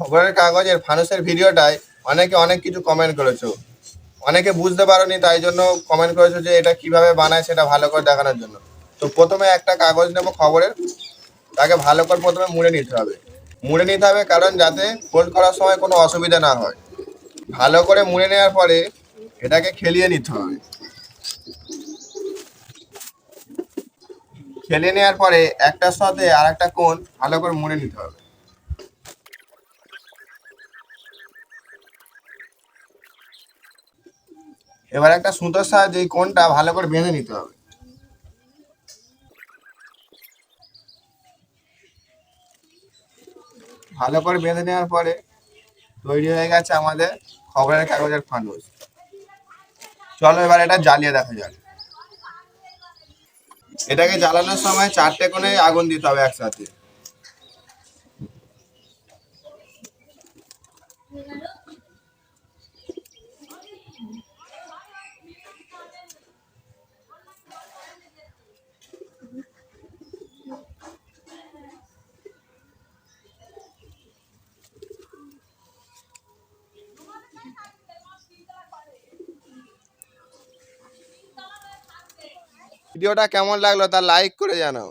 খবরের কাগজের ফানুসের ভিডিওটায় অনেকে অনেক কিছু কমেন্ট করেছ। অনেকে বুঝতে পারোনি, তাই জন্য কমেন্ট করেছ যে এটা কীভাবে বানায় সেটা ভালো করে দেখানোর জন্য। তো প্রথমে একটা কাগজ নেব খবরের, তাকে ভালো করে প্রথমে মুড়ে নিতে হবে। মুড়ে নিতে হবে কারণ যাতে ফোল্ড করার সময় কোনো অসুবিধা না হয়। ভালো করে মুড়ে নেওয়ার পরে এটাকে খেলিয়ে নিতে হবে। খেলে নেওয়ার পরে একটার সাথে আর একটা কোণ ভালো করে মুড়ে নিতে হবে। এবার একটা সুতোর সাহায্যে এই কোণটা ভালো করে বেঁধে নিতে হবে। ভালো করে বেঁধে নেওয়ার পরে তৈরি হয়ে গেছে আমাদের খবরের কাগজের ফানুস চলো এবার এটা জ্বালিয়ে দেখা যাক। এটাকে জ্বালানোর সময় চারটে কোণে আগুন দিতে হবে একসাথে। ভিডিওটা কেমন লাগল তা লাইক করে জানাও।